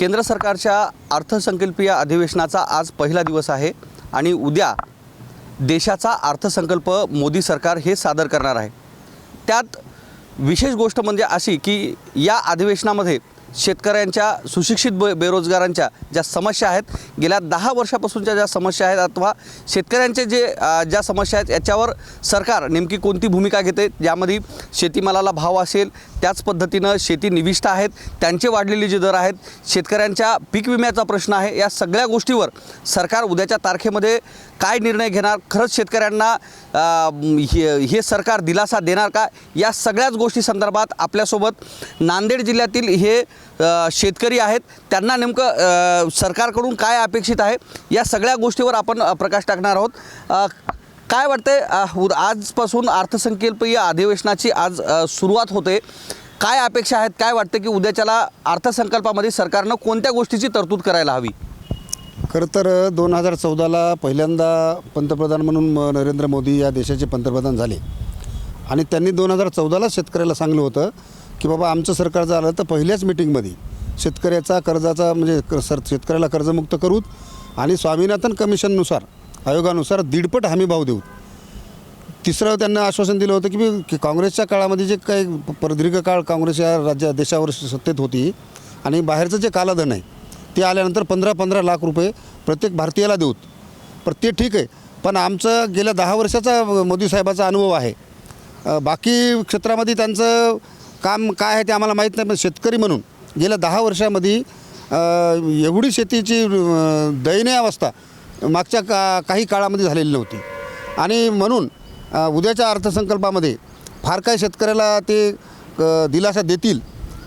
केंद्र सरकारच्या अर्थसंकल्पीय अधिवेशनाचा आज पहिला दिवस आहे आणि उद्या देशाचा अर्थसंकल्प मोदी सरकार हे सादर करणार आहे. त्यात विशेष गोष्ट म्हणजे अशी की या अधिवेशनामध्ये शेतकऱ्यांच्या सुशिक्षित बे बेरोजगारांच्या ज्या समस्या आहेत गेल्या दहा वर्षापासूनच्या ज्या समस्या आहेत अथवा शेतकऱ्यांचे जे ज्या समस्या आहेत याच्यावर सरकार नेमकी कोणती भूमिका घेते ज्यामध्ये शेतीमालाला भाव असेल त्याच पद्धतीनं शेती निविष्ठ आहेत त्यांचे वाढलेले जे दर आहेत शेतकऱ्यांच्या पीक विम्याचा प्रश्न आहे. या सगळ्या गोष्टीवर सरकार उद्याच्या तारखेमध्ये काय निर्णय घेणार खरंच शेतकऱ्यांना हे हे सरकार दिलासा देणार का? या सगळ्याच गोष्टी संदर्भात आपल्यासोबत नांदेड जिल्ह्यातील हे शेतकरी आहेत. त्यांना नेमकं सरकारकडून काय अपेक्षित आहे? या सगळ्या गोष्टीवर आपण प्रकाश टाकणार आहोत. काय वाटतंय उद- आजपासून अर्थसंकल्पीय अधिवेशनाची आज सुरुवात होते. काय अपेक्षा आहेत काय वाटतं की उद्याच्याला अर्थसंकल्पामध्ये सरकारनं कोणत्या गोष्टीची तरतूद करायला हवी? खरं तर दोन हजार चौदाला पहिल्यांदा पंतप्रधान म्हणून नरेंद्र मोदी या देशाचे पंतप्रधान झाले. आणि त्यांनी दोन हजार चौदाला शेतकऱ्याला सांगलं होतं की बाबा आमचं सरकार झालं तर पहिल्याच मिटिंगमध्ये शेतकऱ्याचा कर्जाचा म्हणजे क- सर शेतकऱ्याला कर्जमुक्त करूत आणि स्वामीनाथन कमिशननुसार आयोगानुसार दीडपट हमी भाव देऊ. तिसरं त्यांना आश्वासन दिलं होतं की की काँग्रेसच्या काळामध्ये जे काही प्रदीर्घ काळ काँग्रेस या राज्या देशावर सत्तेत होती आणि बाहेरचं जे कालाधन आहे ते आल्यानंतर पंधरा पंधरा लाख रुपये प्रत्येक भारतीयाला देऊत. पण ते ठीक आहे पण आमचं गेल्या दहा वर्षाचा मोदी साहेबाचा अनुभव आहे. बाकी क्षेत्रामध्ये त्यांचं काम काय आहे ते आम्हाला माहीत नाही पण शेतकरी म्हणून गेल्या दहा वर्षामध्ये एवढी शेतीची दयनीय अवस्था मागच्या का काही काळामध्ये झालेली नव्हती. आणि म्हणून उद्याच्या अर्थसंकल्पामध्ये फार काय शेतकऱ्याला ते दिलासा देतील.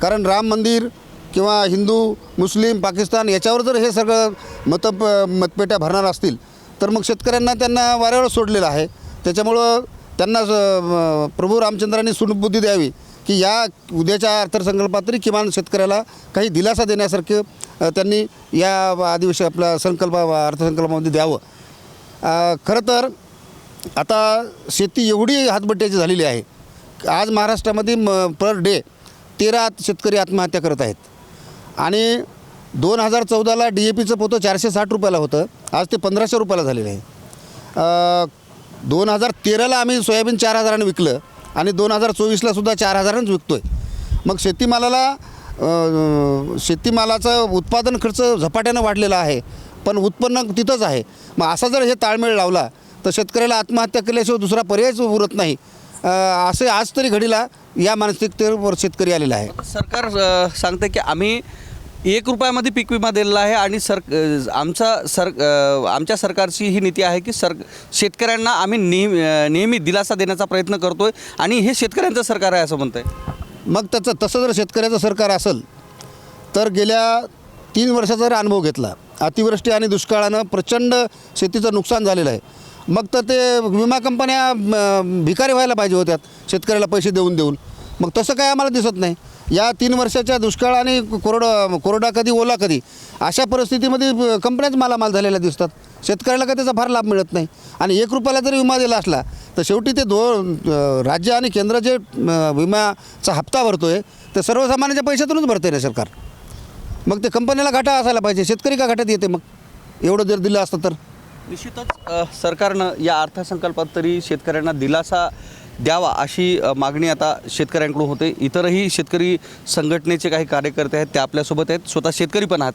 कारण राम मंदिर किंवा हिंदू मुस्लिम पाकिस्तान याच्यावर जर हे सगळं मत मतपेट्या भरणार असतील तर मग शेतकऱ्यांना त्यांना वाऱ्यावर सोडलेलं आहे. त्याच्यामुळं त्यांना स- प्रभू रामचंद्रांनी सुनबुद्धी द्यावी. की या उद्याच्या अर्थसंकल्पात तरी किमान शेतकऱ्याला काही दिलासा देण्यासारखं त्यांनी या अधिवेशन आपल्या संकल्प अर्थसंकल्पामध्ये द्यावं. खरं तर आता शेती एवढी हातबट्ट्याची झालेली आहे. आज महाराष्ट्रामध्ये म पर डे तेरा शेतकरी आत्महत्या करत आहेत. आणि दोन हजार चौदाला डी ए पीचं पोतं चारशे साठ रुपयाला होतं. आज ते पंधराशे रुपयाला झालेलं आहे. दोन हजार तेराला आम्ही सोयाबीन चार हजारानं विकलं. आणि दोन हजार चोवीसला सुद्धा चार हजारांच विकतो आहे मग शेतीमालाला शेतीमालाचं उत्पादन खर्च झपाट्यानं वाढलेला आहे पण उत्पन्न तिथंच आहे. मग असा जर हे ताळमेळ लावला तर शेतकऱ्याला आत्महत्या केल्याशिवाय दुसरा पर्यायच उरत नाही. असे आज तरी घडीला या मानसिकतेवर शेतकरी आलेला आहे. सरकार सांगतं सांगते की आम्ही एक रुपयामध्ये पीक विमा दिलेला आहे आणि सर आमचा सर आमच्या सरकारची ही नीती आहे की सर शेतकऱ्यांना आम्ही नेहमी नेहमी दिलासा देण्याचा प्रयत्न करतोय आणि हे शेतकऱ्यांचं सरकार आहे असं म्हणतंय. मग त्याचं तसं जर शेतकऱ्याचं सरकार असेल तर गेल्या तीन वर्षाचा जर अनुभव घेतला अतिवृष्टी आणि दुष्काळानं प्रचंड शेतीचं नुकसान झालेलं आहे मग तर ते विमा कंपन्या भिकारी व्हायला पाहिजे होत्यात शेतकऱ्याला पैसे देऊन देऊन. मग तसं काय आम्हाला दिसत नाही. या तीन वर्षाच्या दुष्काळ आणि कोरडा कोरडा कधी ओला कधी अशा परिस्थितीमध्ये कंपन्याच मालामाल झालेल्या दिसतात. शेतकऱ्याला का त्याचा फार लाभ मिळत नाही. आणि एक रुपयाला जरी विमा दिला असला तर शेवटी ते दो राज्य आणि केंद्र जे विम्याचा हप्ता भरतो आहे ते सर्वसामान्यांच्या पैशातूनच भरते ना सरकार. मग ते कंपनीला घाटा असायला पाहिजे शेतकरी का घाटात येते मग? एवढं जर दिलं असतं तर. निश्चितच सरकारनं या अर्थसंकल्पात तरी शेतकऱ्यांना दिलासा द्यावा अशी मागणी आता शेतकऱ्यांकडून होते. इतरही शेतकरी संघटनेचे काही कार्यकर्ते आहेत ते आपल्यासोबत आहेत. स्वतः शेतकरी पण आहात.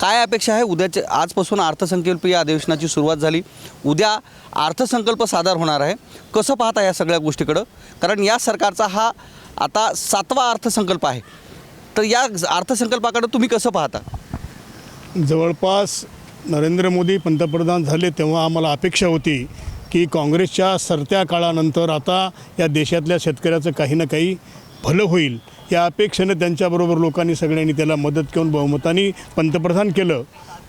काय अपेक्षा आहे? उद्याच्या आजपासून अर्थसंकल्पीय अधिवेशनाची सुरुवात झाली. उद्या अर्थसंकल्प सादर होणार आहे. कसं पाहता या सगळ्या गोष्टीकडं? कारण या सरकारचा हा आता सातवा अर्थसंकल्प आहे. तर या अर्थसंकल्पाकडं तुम्ही कसं पाहता? जवळपास नरेंद्र मोदी पंतप्रधान झाले तेव्हा आम्हाला अपेक्षा होती की काँग्रेसच्या सरत्या काळानंतर आता या देशातल्या शेतकऱ्याचं काही ना काही भलं होईल या अपेक्षेनं त्यांच्याबरोबर लोकांनी सगळ्यांनी त्याला मदत करून बहुमताने पंतप्रधान केलं.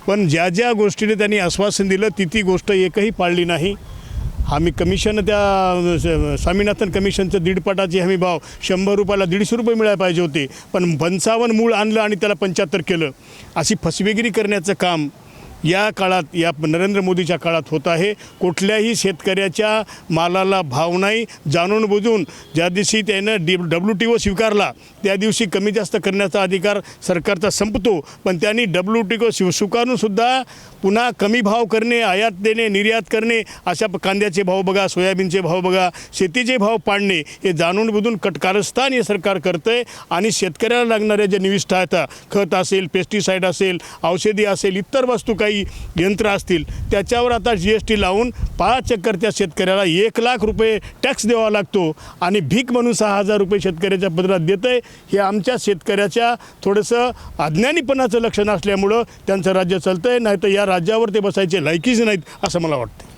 पण ज्या ज्या गोष्टीने त्यांनी आश्वासन दिलं ती ती गोष्ट एकही पाळली नाही. आम्ही कमिशन त्या स्वामीनाथन कमिशनचं दीडपटाचे हमी भाव शंभर रुपयाला दीडशे रुपये मिळायला पाहिजे होते. पण पंचावन्न मूळ आणलं आणि त्याला पंच्याहत्तर केलं. अशी फसवेगिरी करण्याचं काम या काळात या नरेंद्र मोदीच्या काळात होत आहे. कुठल्याही शेतकऱ्याच्या मालाला भाव नाही. जाणून बुजून ज्या दिवशी त्यानं डी डब्ल्यू टी ओ स्वीकारला त्या दिवशी कमी जास्त करण्याचा अधिकार सरकारचा संपतो. पण त्यांनी डब्ल्यू टी ओ स्वी स्वीकारूनसुद्धा पुन्हा कमी भाव करणे आयात देणे निर्यात करणे अशा कांद्याचे भाव बघा सोयाबीनचे भाव बघा शेतीचे भाव पाडणे हे जाणून बुजून कटकारस्थान हे सरकार करतं आहे आणि शेतकऱ्याला लागणाऱ्या ज्या निविष्ठा आहेत खत असेल पेस्टिसाईड असेल औषधी असेल इतर वस्तू काही यंत्र असतील त्याच्यावर आता जी एस टी लावून पाच चक्कर त्या शेतकऱ्याला एक लाख रुपये टॅक्स द्यावा लागतो. आणि भीक म्हणून सहा हजार रुपये शेतकऱ्याच्या पदरात देतं आहे हे आमच्या शेतकऱ्याच्या थोडंसं अज्ञानीपणाचं लक्षण असल्यामुळं त्यांचं राज्य चालतं आहे नाही तर या राज्यावर ते बसायचे लायकीच नाहीत असं मला वाटतं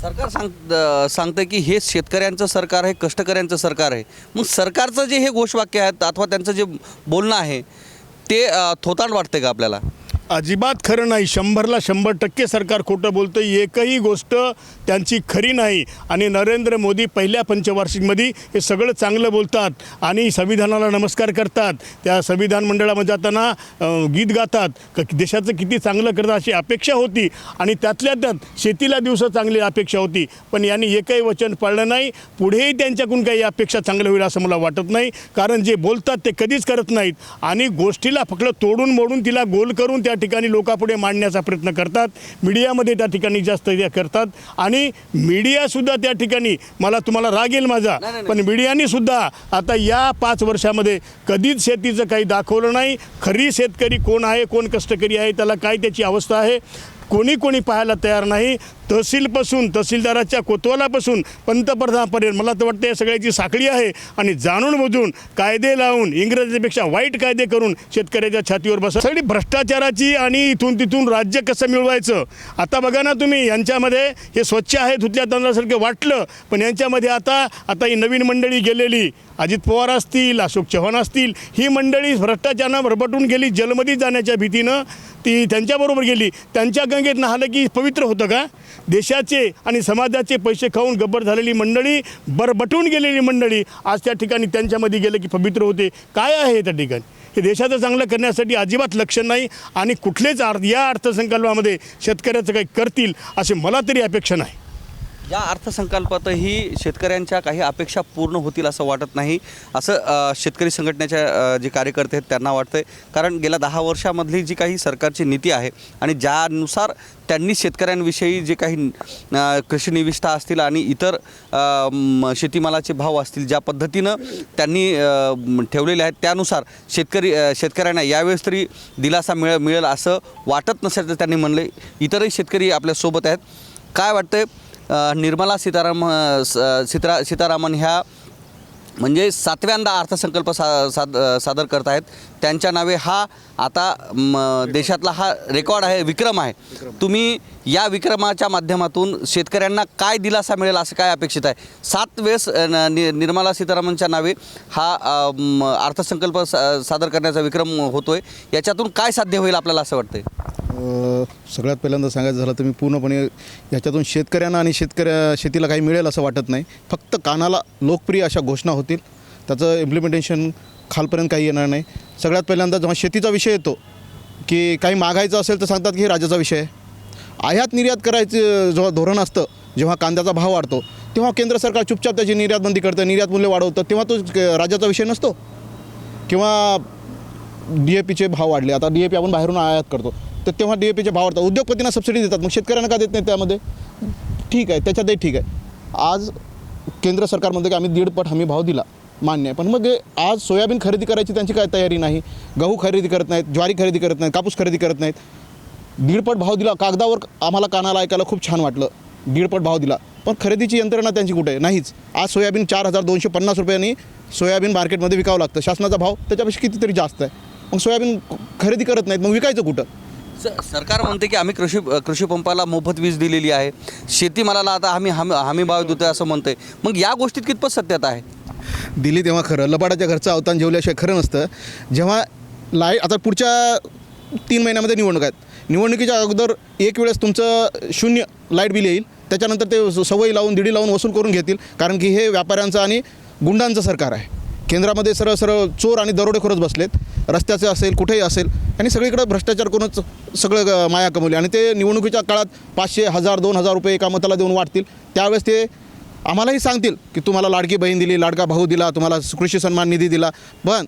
सरकार सांग अ, सांगतं की हे शेतकऱ्यांचं सरकार आहे कष्टकऱ्यांचं सरकार आहे. मग सरकारचं जे हे घोषवाक्य आहेत अथवा त्यांचं जे बोलणं आहे ते थोतांड वाटतं का आपल्याला? अजिबात खरं नाही. शंभरला शंभर टक्के सरकार खोटं बोलतं एकही गोष्ट त्यांची खरी नाही. आणि नरेंद्र मोदी पहिल्या पंचवार्षिकमध्ये हे सगळं चांगलं बोलतात आणि संविधानाला नमस्कार करतात. त्या संविधान मंडळामध्ये जाताना गीत गातात. क देशाचं किती चांगलं करतात अशी अपेक्षा होती. आणि त्यातल्या त्यात शेतीला दिवस चांगली अपेक्षा होती. पण यांनी एकही वचन पाळलं नाही. पुढेही त्यांच्याकडून काही अपेक्षा चांगलं होईल असं मला वाटत नाही. कारण जे बोलतात ते कधीच करत नाहीत. आणि गोष्टीला फक्त तोडून मोडून तिला गोल करून त्या ठिकाणी लोकांपुढे मांडण्याचा प्रयत्न करतात. मीडियामध्ये त्या ठिकाणी जास्त करतात. आणि मीडियासुद्धा त्या ठिकाणी मला तुम्हाला राग येईल माझा. पण मीडियानी सुद्धा आता या पाच वर्षामध्ये कधीच शेतीचं काही दाखवलं नाही. खरी शेतकरी कोण आहे कोण कष्टकरी आहे त्याला काय त्याची अवस्था आहे? कोणी कोणी पाहायला तयार नाही. तहसीलपासून तहसीलदाराच्या कोतवालापासून पंतप्रधानपर्यंत. मला तर वाटतं या सगळ्याची साखळी आहे. आणि जाणून बुजून कायदे लावून इंग्रजीपेक्षा वाईट कायदे करून शेतकऱ्याच्या छातीवर बसा. सगळी भ्रष्टाचाराची आणि इथून तिथून राज्य कसं मिळवायचं? आता बघा ना तुम्ही यांच्यामध्ये हे स्वच्छ आहे धुतल्या तांदळासारखं वाटलं. पण यांच्यामध्ये आता आता ही नवीन मंडळी गेलेली. अजित पवार असतील अशोक चव्हाण असतील ही मंडळी भ्रष्टाचारानं भरभटून गेली जलमध्ये जाण्याच्या भीतीनं. ती त्यांच्याबरोबर गेली. त्यांच्या गंगेत नाहलं की पवित्र होतं का? देशाचे आणि समाजाचे पैसे खाऊन गब्बर झालेली मंडळी बरबटून गेलेली मंडळी आज त्या ठिकाणी त्यांच्यामध्ये गेलं की पवित्र होते. काय आहे त्या ठिकाणी? हे देशाचं चांगलं करण्यासाठी अजिबात लक्ष नाही आणि कुठलेच अर्थ या अर्थसंकल्पामध्ये शेतकऱ्याचं काही करतील असे मला तरी अपेक्षा नाही. या अर्थसंकल्पातही शेतकऱ्यांच्या काही अपेक्षा पूर्ण होतील असं वाटत नाही. असं शेतकरी संघटनेच्या जे कार्यकर्ते आहेत त्यांना वाटतंय. कारण गेल्या दहा वर्षामधली जी काही सरकारची नीती आहे आणि ज्यानुसार त्यांनी शेतकऱ्यांविषयी जे काही कृषी निविष्ठा असतील आणि इतर शेतीमालाचे भाव असतील ज्या पद्धतीनं त्यांनी ठेवलेले आहेत त्यानुसार शेतकरी शेतकऱ्यांना यावेळेस तरी दिलासा मिळ मिळेल असं वाटत नसल्याचं त्यांनी म्हणले इतरही शेतकरी आपल्यासोबत आहेत. काय वाटतं निर्मला सीताराम स- सीतारा सीतारामन ह्या म्हणजे सातव्यांदा अर्थसंकल्प सा साद सादर करत आहेत. त्यांच्या नावे हा आता म, देशातला हा रेकॉर्ड आहे विक्रम आहे. तुम्ही या विक्रमाच्या माध्यमातून शेतकऱ्यांना काय दिलासा मिळेल असं काय अपेक्षित आहे? सात वेळेस न- नि- निर्मला सीतारामनच्या नावे हा अर्थसंकल्प सा सादर करण्याचा विक्रम होतोय. याच्यातून काय साध्य होईल आपल्याला असं वाटतंय? सगळ्यात पहिल्यांदा सांगायचं झालं तर मी पूर्णपणे याच्यातून शेतकऱ्यांना आणि शेतकऱ्या शेतीला काही मिळेल असं वाटत नाही. फक्त कानाला लोकप्रिय अशा घोषणा होतील. त्याचं इम्प्लिमेंटेशन खालपर्यंत काही येणार नाही. सगळ्यात पहिल्यांदा जेव्हा शेतीचा विषय येतो की काही मागायचं असेल तर सांगतात की हे राज्याचा विषय आहे. आयात निर्यात करायचं जेव्हा धोरण असतं जेव्हा कांद्याचा भाव वाढतो तेव्हा केंद्र सरकार चुपचाप त्याची निर्यातबंदी करतं निर्यात मूल्य वाढवतं तेव्हा तो राज्याचा विषय नसतो. किंवा डी ए पीचे भाव वाढले. आता डी ए पी आपण बाहेरून आयात करतो. तर तेव्हा डी ए पीच्या भाव वाढतात उद्योगपतींना सबसिडी देतात. मग शेतकऱ्यांना का देत नाही त्यामध्ये? ठीक आहे. त्याच्यातही ठीक आहे. आज केंद्र सरकार म्हणतं की आम्ही दीडपट हमी भाव दिला. मान्य आहे. पण मग हे आज सोयाबीन खरेदी करायची त्यांची काय तयारी नाही? गहू खरेदी करत नाहीत ज्वारी खरेदी करत नाहीत कापूस खरेदी करत नाहीत. दीडपट भाव दिला. कागदावर आम्हाला कानाला ऐकायला खूप छान वाटलं. दीडपट भाव दिला. पण खरेदीची यंत्रणा त्यांची कुठे आहे? नाहीच. आज सोयाबीन चार हजार दोनशे पन्नास रुपयांनी सोयाबीन मार्केटमध्ये विकावं लागतं. शासनाचा भाव त्याच्यापेक्षा कितीतरी जास्त आहे. मग सोयाबीन खरेदी करत नाहीत. मग विकायचं कुठं? स- सरकार म्हणते की आम्ही कृषी कृषी पंपाला मोफत वीज दिलेली आहे. शेतीमालाला आता आम्ही हमी हमी भाव देतोय असं म्हणतोय. मग या गोष्टीत कितपत सत्यता आहे? दिली तेव्हा खरं. लबाडाच्या घरचं अवतान जेवल्याशिवाय खरं नसतं. जेव्हा लाय आता पुढच्या तीन महिन्यामध्ये निवडणूक आहेत. निवडणुकीच्या अगोदर एक वेळेस तुमचं शून्य लाइट बिल येईल. त्याच्यानंतर ते स- सवयी लावून दिडी लावून वसूल करून घेतील. कारण की हे व्यापाऱ्यांचं आणि गुंडांचं सरकार आहे. केंद्रामध्ये सरळ सरळ चोर आणि दरोडेखोरच बसलेत. रस्त्याचे असेल कुठेही असेल आणि सगळीकडे भ्रष्टाचार करूनच सगळं माया कमवली. आणि ते निवडणुकीच्या काळात पाचशे हजार दोन हजार रुपये एका मताला देऊन वाटतील त्यावेळेस ते आम्हालाही सांगतील की तुम्हाला लाडकी बहीण दिली लाडका भाऊ दिला तुम्हाला कृषी सन्मान निधी दिला. पण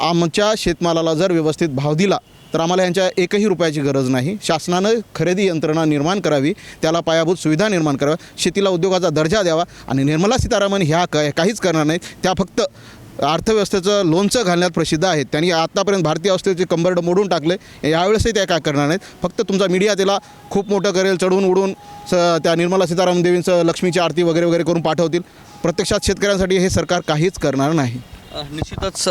आमच्या शेतमालाला जर व्यवस्थित भाव दिला तर आम्हाला यांच्या एकही रुपयाची गरज नाही. शासनानं खरेदी यंत्रणा निर्माण करावी त्याला पायाभूत सुविधा निर्माण कराव्या शेतीला उद्योगाचा दर्जा द्यावा आणि निर्मला सीतारामन ह्या क काहीच करणार नाहीत. त्या फक्त अर्थव्यवस्थेचं लोणचं घालण्यात प्रसिद्ध आहेत. त्यांनी आत्तापर्यंत भारतीय अवस्थेचे कंबरड मोडून टाकले. यावेळेसही त्या काय करणार नाहीत. फक्त तुमचा मीडिया त्याला खूप मोठं करेल चढवून उडून स त्या निर्मला सीतारामन देवींचं लक्ष्मीची आरती वगैरे वगैरे करून पाठवतील. प्रत्यक्षात शेतकऱ्यांसाठी हे सरकार काहीच करणार नाही. निश्चितच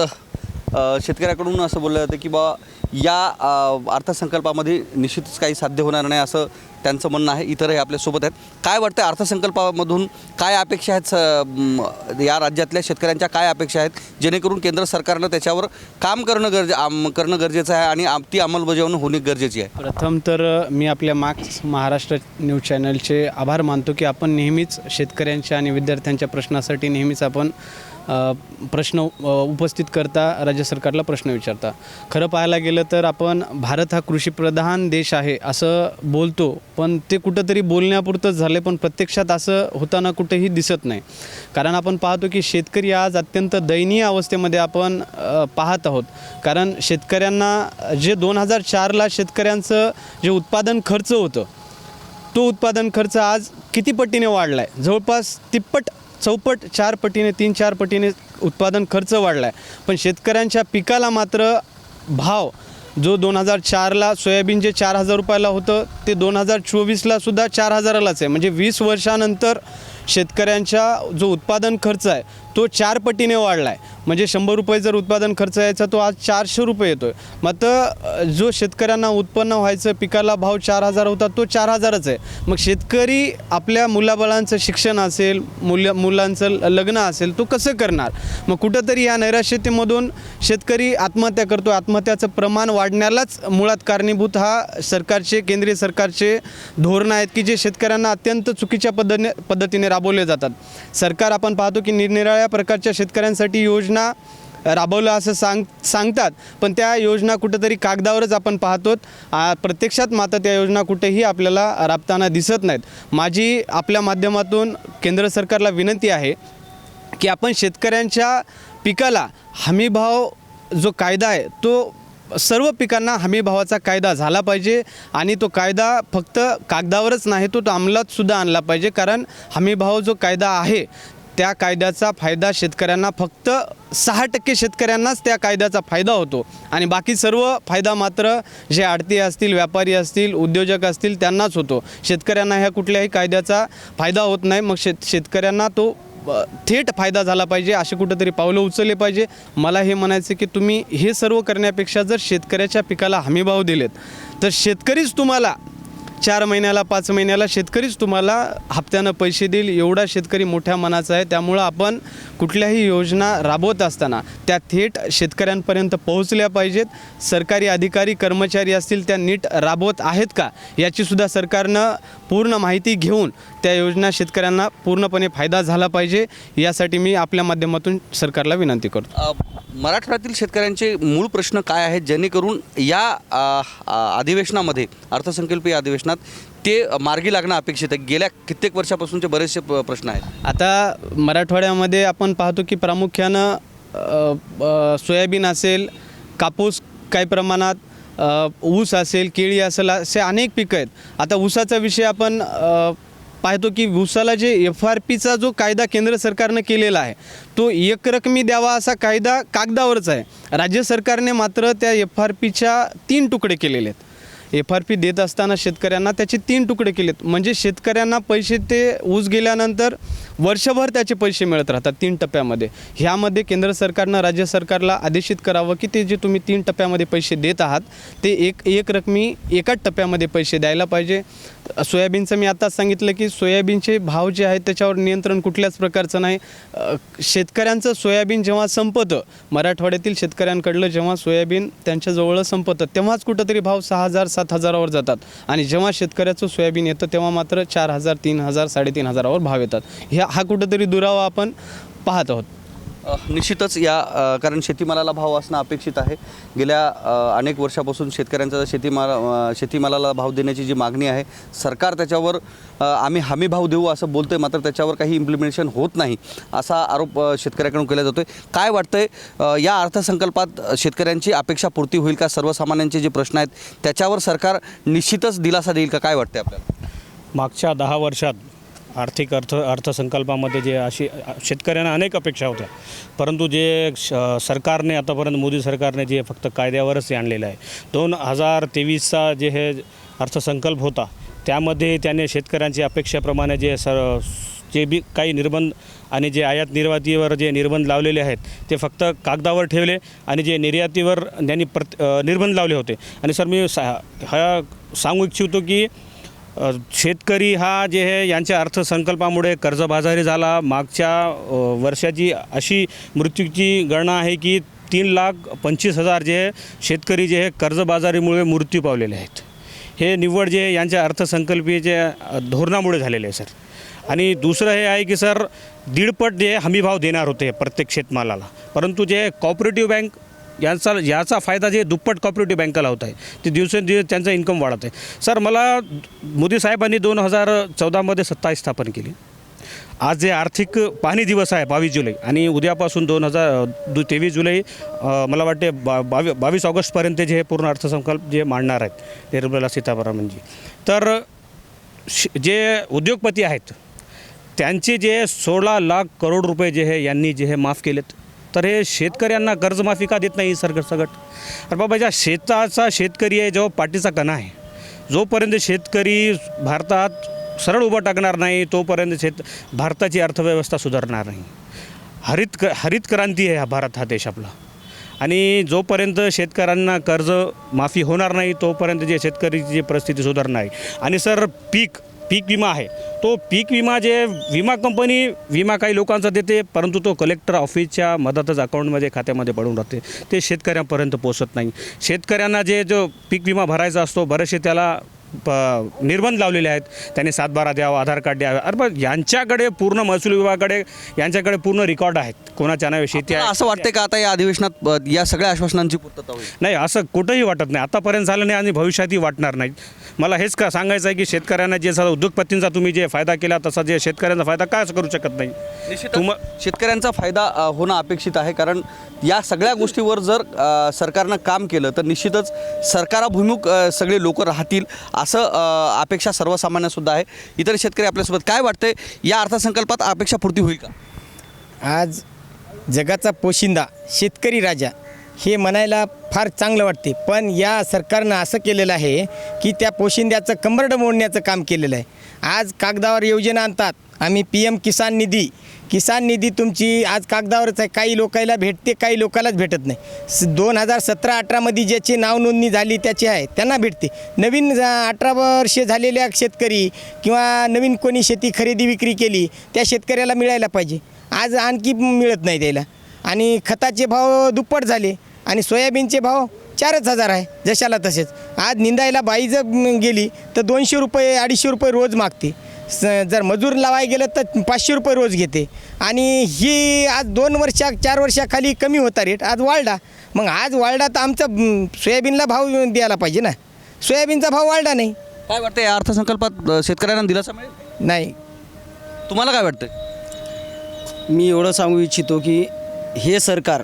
शेतकऱ्याकडून असं बोललं जातं की बा या अर्थसंकल्पामध्ये निश्चितच काही साध्य होणार नाही असं त्यांचं म्हणणं आहे. इतरही आपल्यासोबत आहेत. काय वाटतं अर्थसंकल्पामधून काय अपेक्षा आहेत स- या राज्यातल्या शेतकऱ्यांच्या काय अपेक्षा आहेत? जेणेकरून केंद्र सरकारनं त्याच्यावर काम करणं गरजे आम करणं गरजेचं आहे आणि ती अंमलबजावणी होणे गरजेची आहे. प्रथम तर मी आपल्या मार्क्स महाराष्ट्र न्यूज चॅनलचे आभार मानतो की आपण नेहमीच शेतकऱ्यांच्या आणि विद्यार्थ्यांच्या प्रश्नासाठी नेहमीच आपण प्रश्न उपस्थित करता राज्य सरकारला प्रश्न विचारता. खरं पाहायला गेलं तर आपण भारत हा कृषीप्रधान देश आहे असं बोलतो. पण ते कुठंतरी बोलण्यापुरतंच झाले पण प्रत्यक्षात असं होताना कुठेही दिसत नाही. कारण आपण पाहतो की शेतकरी आज अत्यंत दयनीय अवस्थेमध्ये आपण पाहत आहोत. कारण शेतकऱ्यांना जे दोन हजार चारला शेतकऱ्यांचं जे उत्पादन खर्च होतं तो उत्पादन खर्च आज किती पटीने वाढला आहे जवळपास तिप्पट चौपट चार पटीने तीन चार पटीने उत्पादन खर्च वाढला आहे पण शेतकऱ्यांच्या पिकाला मात्र भाव जो दोन हजार चारला सोयाबीन जे चार हजार रुपयाला होतं ते दोन हजार चोवीसला सुद्धा चार हजारालाच आहे. म्हणजे वीस वर्षानंतर शेतकऱ्यांच्या जो उत्पादन खर्च आहे तो चार पटीने वाढला आहे म्हणजे शंभर रुपये जर उत्पादन खर्च यायचा तो आज चारशे रुपये येतो आहे मात्र जो शेतकऱ्यांना उत्पन्न व्हायचं पिकाला भाव चार हजार होता तो चार हजारच आहे. मग शेतकरी आपल्या मुलाबाळांचं शिक्षण असेल मुलं मुलांचं ल- लग्न असेल तो कसं करणार? मग कुठंतरी या नैराश्यतेमधून शेतकरी आत्महत्या करतो आत्महत्याचं प्रमाण वाढण्यालाच मुळात कारणीभूत हा सरकारचे केंद्रीय सरकारचे धोरणं आहेत की जे शेतकऱ्यांना अत्यंत चुकीच्या पद्धतीने पद्धतीने राबवले जातात. सरकार आपण पाहतो की निरनिराळ्या प्रकारच्या शेतकऱ्यांसाठी योजना राबवलं असं सांग सांगतात. पण त्या योजना कुठंतरी कागदावरच आपण पाहतो प्रत्यक्षात मात्र त्या योजना कुठेही आपल्याला राबताना दिसत नाहीत. माझी आपल्या माध्यमातून केंद्र सरकारला विनंती आहे की आपण शेतकऱ्यांच्या पिकाला हमीभाव जो कायदा आहे तो सर्व पिकांना हमीभावाचा कायदा झाला पाहिजे आणि तो कायदा फक्त कागदावरच नाही तो तो अंमलातसुद्धा आणला पाहिजे. कारण हमीभाव जो कायदा आहे त्या कायद्याचा फायदा शेतकऱ्यांना फक्त सहा टक्के शेतकऱ्यांनाच त्या कायद्याचा फायदा होतो. आणि बाकी सर्व फायदा मात्र जे आडती असतील व्यापारी असतील उद्योजक असतील त्यांनाच होतो. शेतकऱ्यांना ह्या कुठल्याही कायद्याचा फायदा होत नाही. मग शेत शेतकऱ्यांना तो थेट फायदा झाला पाहिजे असे कुठंतरी पावलं उचलले पाहिजे. मला हे म्हणायचं की तुम्ही हे सर्व करण्यापेक्षा जर शेतकऱ्याच्या पिकाला हमीभाव दिलेत तर शेतकरीच तुम्हाला चार महिन्याला पाच महिन्याला शेतकरीच तुम्हाला हप्त्यानं पैसे देईल. एवढा शेतकरी मोठ्या मनाचा आहे. त्यामुळं आपण कुठल्याही योजना राबवत असताना त्या थेट शेतकऱ्यांपर्यंत पोहोचल्या पाहिजेत. सरकारी अधिकारी कर्मचारी असतील त्या नीट राबवत आहेत का? याचीसुद्धा सरकारनं पूर्ण माहिती घेऊन त्या योजना शेतकऱ्यांना पूर्णपणे फायदा झाला पाहिजे. यासाठी मी आपल्या माध्यमातून सरकारला विनंती करतो. मराठवाड्यातील शेतकऱ्यांचे मूळ प्रश्न काय आहेत जेणेकरून या अ, अ, अधिवेशनामध्ये अर्थसंकल्पीय अधिवेशनात ते मार्गी लागणं अपेक्षित आहे. गेल्या कित्येक वर्षापासूनचे बरेचसे प्रश्न आहेत. आता मराठवाड्यामध्ये आपण पाहतो की प्रामुख्यानं सोयाबीन असेल कापूस काही प्रमाणात ऊस असेल केळी असेल असे अनेक पिकं आहेत. आता ऊसाचा विषय आपण पाहतो की ऊसाला जे एफ आर पीचा जो कायदा केंद्र सरकारनं केलेला आहे तो एकरकमी द्यावा असा कायदा कागदावरच आहे. राज्य सरकारने मात्र त्या एफ आर पीच्या तीन तुकडे केलेले आहेत. एफ आर पी देत असताना शेतकऱ्यांना त्याचे तीन तुकडे केलेत. म्हणजे शेतकऱ्यांना पैसे ते ऊस गेल्यानंतर वर्षभर त्याचे पैसे मिळत राहतात तीन टप्प्यामध्ये. ह्यामध्ये केंद्र सरकारनं राज्य सरकारला आदेशित करावं की ते जे तुम्ही तीन टप्प्यामध्ये पैसे देत आहात ते एक एक रकमी एकाच टप्प्यामध्ये पैसे द्यायला पाहिजे. सोयाबीनचं मी आत्ताच सांगितलं की सोयाबीनचे भाव जे आहेत त्याच्यावर नियंत्रण कुठल्याच प्रकारचं नाही. शेतकऱ्यांचं सोयाबीन जेव्हा संपतं मराठवाड्यातील शेतकऱ्यांकडलं जेव्हा सोयाबीन त्यांच्याजवळ संपतं तेव्हाच कुठंतरी भाव सहा हजार सात हजारावर जातात. आणि जेव्हा शेतकऱ्याचं सोयाबीन येतं तेव्हा मात्र चार हजार तीन हजार साडेतीन हजारावर भाव येतात. ह्या हा कुठंतरी दुरावा आपण पाहत आहोत. निश्चितच या कारण शेतीमालाला भाव असणं अपेक्षित आहे. गेल्या अनेक वर्षापासून शेतकऱ्यांचा शेतीमाल शेतीमालाला भाव देण्याची जी मागणी आहे सरकार त्याच्यावर आम्ही हमी भाव देऊ असं बोलतोय मात्र त्याच्यावर काही इम्प्लिमेंटेशन होत नाही असा आरोप शेतकऱ्याकडून केला जातोय. काय वाटतंय या अर्थसंकल्पात शेतकऱ्यांची अपेक्षा पूर्ती होईल का? सर्वसामान्यांचे जे प्रश्न आहेत त्याच्यावर सरकार निश्चितच दिलासा देईल का? काय वाटतंय आपल्याला? मागच्या दहा वर्षात आर्थिक अर्थ अर्थसंकल्पामध्ये जे अशी शेतकऱ्यांना अनेक अपेक्षा होत्या. परंतु जे श सरकारने आतापर्यंत मोदी सरकारने जे फक्त कायद्यावरच हे आणलेलं आहे. दोन हजार तेवीसचा जे हे अर्थसंकल्प होता त्यामध्ये त्याने शेतकऱ्यांच्या अपेक्षेप्रमाणे जे सर जे बी काही निर्बंध आणि जे आयात निर्यातीवर जे निर्बंध लावलेले आहेत ते फक्त कागदावर ठेवले आणि जे निर्यातीवर त्यांनी प्रत निर्बंध लावले होते. आणि सर मी सा हा सांगू इच्छितो की शेतकरी हा जे आहे यांच्या अर्थसंकल्पामुळे कर्जबाजारी झाला. मागच्या वर्षाची अशी मृत्यूची गणना आहे की तीन लाख पंचवीस हजार जे शेतकरी जे हे कर्जबाजारीमुळे मृत्यू पावलेले आहेत. हे निव्वळ जे यांच्या अर्थसंकल्पीय धोरणामुळे झालेले आहे सर. आणि दुसरं हे आहे की सर दीडपट जे हमीभाव देणार होते प्रत्येक शेतमालाला. परंतु जे कॉपरेटिव्ह बँक यांचा याचा फायदा जे दुप्पट कॉपरेटिव्ह बँकाला होत आहे ते दिवसेंदिवस त्यांचा इन्कम वाढत आहे. सर मला मोदी साहेबांनी दोन हजार चौदामध्ये सत्ता स्थापन केली. आज जे आर्थिक पाहणी दिवस आहे बावीस जुलै आणि उद्यापासून दोन हजार दु तेवीस जुलै मला वाटते बा बावी बावीस ऑगस्टपर्यंत जे हे पूर्ण अर्थसंकल्प जे मांडणार आहेत निर्मला सीतारामनजी तर श- जे उद्योगपती आहेत त्यांचे जे सोळा लाख करोड रुपये जे हे यांनी जे हे माफ केलेत तर हे शेतकऱ्यांना कर्जमाफी का देत नाही सरकार सगट अरे बाबा ज्या शेताचा शेतकरी आहे जेव्हा पाठीचा कणा आहे जोपर्यंत शेतकरी भारतात सरळ उभं टाकणार नाही तोपर्यंत शेत भारताची अर्थव्यवस्था सुधारणार नाही. हरित क हरित क्रांती आहे हा भारत हा देश आपला. आणि जोपर्यंत शेतकऱ्यांना कर्ज माफी होणार नाही तोपर्यंत जे शेतकरीची जी परिस्थिती सुधारणार आहे आणि सर पीक पीक विमा आहे. तो पीक विमा जे विमा कंपनी विमा काही लोकांचा देते परंतु तो कलेक्टर ऑफिसच्या मदतच अकाउंटमध्ये खात्यामध्ये पडून राहते. ते शेतकऱ्यांपर्यंत पोचत नाही. शेतकऱ्यांना जे जो पीक विमा भरायचा असतो बरेचसे त्याला प निर्बंध लावलेले आहेत. त्यांनी सातबारा द्यावा आधार कार्ड द्यावं. अरे पण यांच्याकडे पूर्ण महसूल विभागाकडे यांच्याकडे पूर्ण रेकॉर्ड आहेत. कोणाच्या नावे शेती आहे. असं वाटतंय का आता या अधिवेशनात अ, या सगळ्या आश्वासनांची पूर्तता होईल? नाही असं कुठंही वाटत नाही. आतापर्यंत झालं नाही आणि भविष्यातही वाटणार नाही. मला हेच का सांगायचं आहे की शेतकऱ्यांना जे सगळं उद्योगपतींचा तुम्ही जे फायदा केला तसा जे शेतकऱ्यांचा फायदा काय करू शकत नाही? तुम शेतकऱ्यांचा फायदा अ, होणं अपेक्षित आहे. कारण या सगळ्या गोष्टीवर जर अ, सरकारनं काम केलं तर निश्चितच सरकाराभिमुख अ, सगळे लोक राहतील. असं अपेक्षा सर्वसामान्यसुद्धा आहे. इतर शेतकरी आपल्यासोबत काय वाटतंय? या अर्थसंकल्पात अपेक्षा पूर्ती होईल का? आज जगाचा पोशिंदा शेतकरी राजा हे म्हणायला फार चांगलं वाटते पण या सरकारनं असं केलेलं आहे की त्या पोशिंद्याचं कंबरड मोडण्याचं काम केलेलं आहे. आज कागदावर योजना आणतात. आम्ही पी एम किसान निधी किसान निधी तुमची आज कागदावरच आहे. काही लोकायला भेटते काही लोकांनाच भेटत नाही. दोन हजार सतरा अठरामध्ये ज्याची नाव नोंदणी झाली त्याची आहे. त्यांना भेटते. नवीन अठरा वर्षे झालेल्या शेतकरी किंवा नवीन कोणी शेती खरेदी विक्री केली त्या शेतकऱ्याला मिळायला पाहिजे. आज आणखी मिळत नाही त्याला. आणि खताचे भाव दुप्पट झाले. आणि सोयाबीनचे भाव चारच हजार आहे जशाला तसेच. आज निंदायला बाई जर गेली तर दोनशे रुपये अडीचशे रुपये रोज मागते. स जर मजूर लावाय गेलं तर पाचशे रुपये रोज घेते. आणि ही आज दोन वर्षा चार वर्षाखाली कमी होता रेट आज वाढला. मग आज वाढला तर आमचा सोयाबीनला भाव द्यायला पाहिजे ना. सोयाबीनचा भाव वाढला नाही. काय वाटतं या अर्थसंकल्पात शेतकऱ्यांना दिलासा मिळेल? नाही. तुम्हाला काय वाटतंय? मी एवढं सांगू इच्छितो की हे सरकार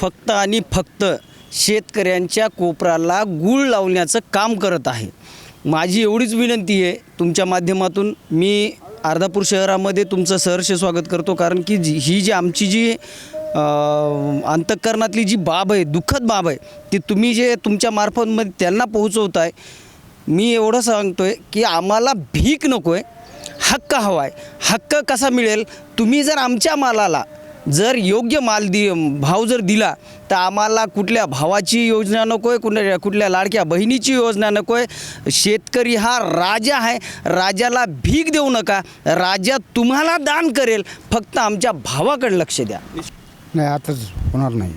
फक्त आणि फक्त शेतकऱ्यांच्या कोपराला गूळ लावण्याचं काम करत आहे. माझी एवढीच विनंती आहे तुमच्या माध्यमातून मी अर्धापूर शहरामध्ये तुमचं सहर्ष स्वागत करतो कारण की जी ही जी आमची जी अंतःकरणातली जी बाब आहे दुःखद बाब आहे ती तुम्ही जे तुमच्या मार्फतमध्ये त्यांना पोहोचवत आहे मी एवढं सांगतो आहे की आम्हाला भीक नको आहे हक्क हवा आहे हक्क कसा मिळेल? तुम्ही जर आमच्या मालाला जर योग्य माल दि भाव जर दिला तर आम्हाला कुठल्या भावाची योजना नको आहे कुठल्या कुठल्या लाडक्या बहिणीची योजना नको आहे शेतकरी हा राजा आहे. राजाला भीक देऊ नका. राजा तुम्हाला दान करेल. फक्त आमच्या भावाकडे लक्ष द्या. नाही आताच होणार नाही.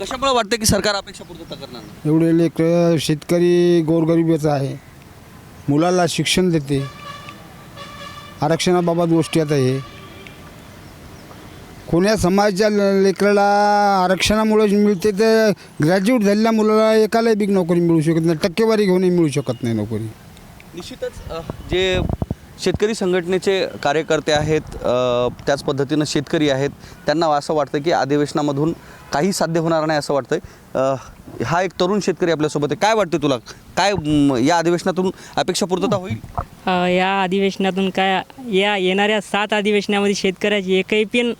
कशामुळे वाटतं की सरकार अपेक्षा पूर्तता करणार नाही? एवढे लेकर शेतकरी गोरगरिबीचा आहे. मुलाला शिक्षण देते. आरक्षणाबाबत गोष्टी आता हे. कोण्या समाजाच्या ल- लेकराला आरक्षणामुळे मिळते तर ग्रॅज्युएट झालेल्या मुलाला एकालाही बिग नोकरी मिळू शकत नाही टक्केवारी घेऊनही मिळू शकत नाही नोकरी. निश्चितच अ, जे शेतकरी संघटनेचे कार्यकर्ते आहेत अ, त्याच पद्धतीनं शेतकरी आहेत त्यांना असं वाटतं की अधिवेशनामधून काही साध्य होणार नाही असं वाटतंय. अ, हा एक तरुण शेतकरी आपल्यासोबत आहे. काय वाटतं तुला? काय म, या अधिवेशनातून अपेक्षा पूर्तता होईल? अ, या अधिवेशनातून काय या येणाऱ्या सात अधिवेशनामध्ये शेतकऱ्याची एकही पण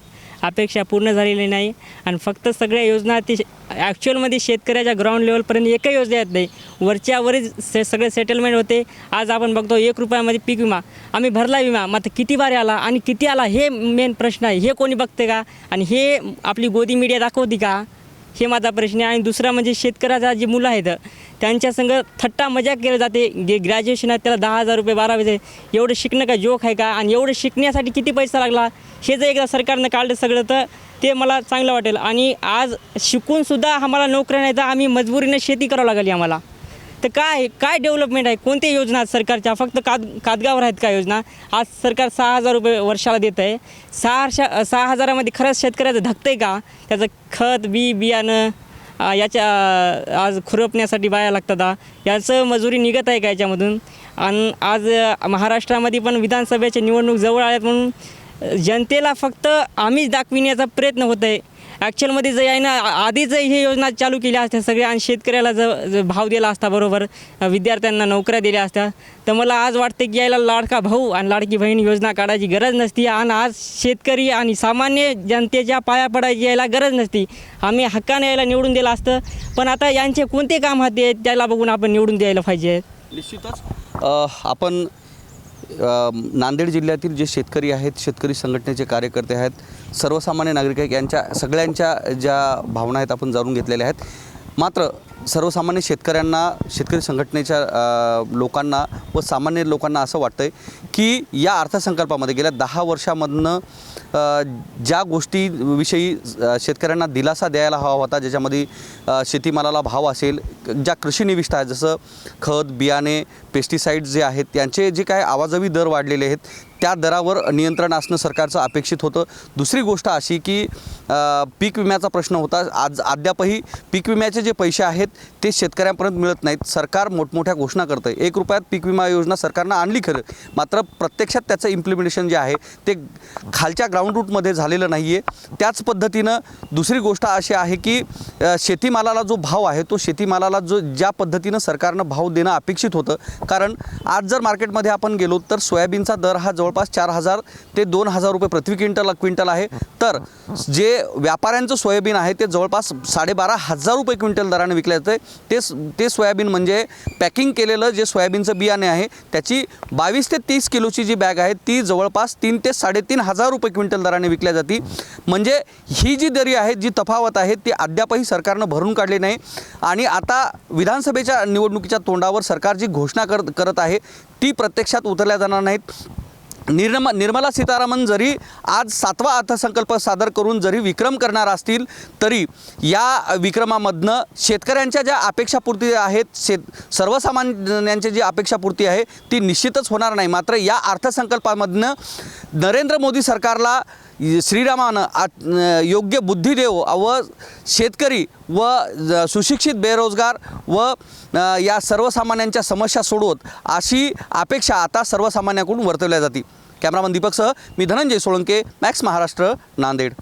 अपेक्षा पूर्ण झालेली नाही. आणि फक्त सगळ्या योजना ते ॲक्च्युअलमध्ये शेतकऱ्याच्या ग्राउंड लेवलपर्यंत एकही योजना येत नाही. वरच्या वरच से सगळे सेटलमेंट होते. आज आपण बघतो एक रुपयामध्ये पीक विमा. आम्ही भरला विमा. मात्र किती बारी आला आणि किती आला हे मेन प्रश्न आहे. हे कोणी बघते का? आणि हे आपली गोदी मीडिया दाखवते का? हे माझा प्रश्न आहे. आणि दुसरा म्हणजे शेतकऱ्याचा जे मुलं आहेत त्यांच्या संग थट्टा मजाक केलं जाते. जे ग्रॅज्युएशन आहे त्याला दहा हजार रुपये बारा हजार. एवढं शिकणं का जोक आहे का? आणि एवढं शिकण्यासाठी किती पैसा लागला? हे जर एकदा सरकारनं काढलं सगळं तर ते मला चांगलं वाटेल. आणि आज शिकूनसुद्धा आम्हाला नोकऱ्या नाही तर आम्ही मजबुरीनं शेती करावं लागली आम्हाला. तर काय काय डेव्हलपमेंट आहे? कोणत्या योजना आहेत सरकारच्या? फक्त काद कादगावर आहेत का योजना? आज सरकार सहा हजार रुपये वर्षाला देत आहे सहा सहा हजारामध्ये खरंच शेतकऱ्याचं धकतं आहे का? त्याचं खत बी बियाणं याच्या आज खुरपण्यासाठी बाया लागतात. आ. याचं मजुरी निघत आहे का याच्यामधून? आणि आज महाराष्ट्रामध्ये पण विधानसभेच्या निवडणूक जवळ आल्यात म्हणून जनतेला फक्त आम्हीच दाखविण्याचा प्रयत्न होत आहे ॲक्च्युअलमध्ये जर यायनं ना आधीच जर हे योजना चालू केल्या असत्या सगळ्या आणि शेतकऱ्याला जर भाव दिला असता बरोबर. विद्यार्थ्यांना नोकऱ्या दिल्या असत्या. तर मला आज वाटते की यायला लाडका भाऊ आणि लाडकी बहीण योजना काढायची गरज नसती आणि आज शेतकरी आणि सामान्य जनतेच्या पाया पडायची यायला गरज नसती. आम्ही हक्काने यायला निवडून दिलं असतं. पण आता यांचे कोणते काम हाती आहेत त्याला बघून आपण निवडून द्यायला पाहिजे. निश्चितच. आपण नांदेड जिल्ह्यातील जे शेतकरी आहेत शेतकरी संघटनेचे कार्यकर्ते आहेत सर्वसामान्य नागरिक आहेत यांच्या सगळ्यांच्या ज्या भावना आहेत आपण जाणून घेतलेल्या आहेत. मात्र सर्वसामान्य शेतकऱ्यांना शेतकरी संघटनेच्या लोकांना व सामान्य लोकांना असं वाटतं आहे की या अर्थसंकल्पामध्ये गेल्या दहा वर्षामधनं ज्या गोष्टीविषयी शेतकऱ्यांना दिलासा द्यायला हवा होता ज्याच्यामध्ये शेतीमालाला भाव असेल ज्या कृषी निविष्ठा आहेत जसं खत बियाणे पेस्टिसाईड जे आहेत त्यांचे जे काय आवाजवी दर वाढलेले आहेत त्या दरावर नियंत्रण असणं सरकारचं अपेक्षित होतं. दुसरी गोष्ट अशी की पीक विम्याचा प्रश्न होता. आज अद्यापही पीक विम्याचे जे पैसे आहेत ते शेतकऱ्यांपर्यंत मिळत नाहीत. सरकार मोठमोठ्या घोषणा करतं एक रुपयात पीक विमा योजना सरकारनं आणली खरं. मात्र प्रत्यक्षात त्याचं इम्प्लिमेंटेशन जे आहे ते खालच्या ग्राउंड रूटमध्ये झालेलं नाही आहे त्याच पद्धतीनं दुसरी गोष्ट अशी आहे की शेतीमालाला जो भाव आहे तो शेतीमालाला जो ज्या पद्धतीनं सरकारनं भाव देणं अपेक्षित होतं. कारण आज जर मार्केटमध्ये आपण गेलो तर सोयाबीनचा दर हा जवळपास चार हजार ते दोन हजार रुपये प्रति क्विंटल क्विंटल आहे. तर जे व्यापाऱ्यांचं सोयाबीन आहे ते जवळपास साडेबारा हजार रुपये क्विंटल दराने विकले जाते ते ते सोयाबीन म्हणजे पॅकिंग केलेलं जे सोयाबीनचं बियाणे आहे. त्याची बावीस ते तीस किलोची जी बॅग आहे ती जवळपास तीन ते साडेतीन हजार रुपये क्विंटल दराने विकल्या जाते. म्हणजे ही जी दरी आहे जी तफावत आहे ती अद्यापही सरकारनं भरून काढली नाही. आणि आता विधानसभेच्या निवडणुकीच्या तोंडावर सरकार जी घोषणा कर करत आहे ती प्रत्यक्षात उतरल्या जाणार नाहीत. निर्म निर्मला सीतारामन जरी आज सातवा अर्थसंकल्प सादर करून जरी विक्रम करणार असतील तरी या विक्रमामधनं शेतकऱ्यांच्या ज्या अपेक्षापूर्ती आहेत शेत सर्वसामान्यांची जी अपेक्षापूर्ती आहे ती निश्चितच होणार नाही. मात्र या अर्थसंकल्पामधनं नरेंद्र मोदी सरकारला श्रीरामानं आ- योग्य बुद्धी देव व शेतकरी व ज- सुशिक्षित बेरोजगार व या सर्वसामान्यांच्या समस्या सोडवत अशी अपेक्षा आता सर्वसामान्याकडून वर्तवल्या जाते. कॅमेरामन दीपकसह मी धनंजय सोळंके मॅक्स महाराष्ट्र नांदेड.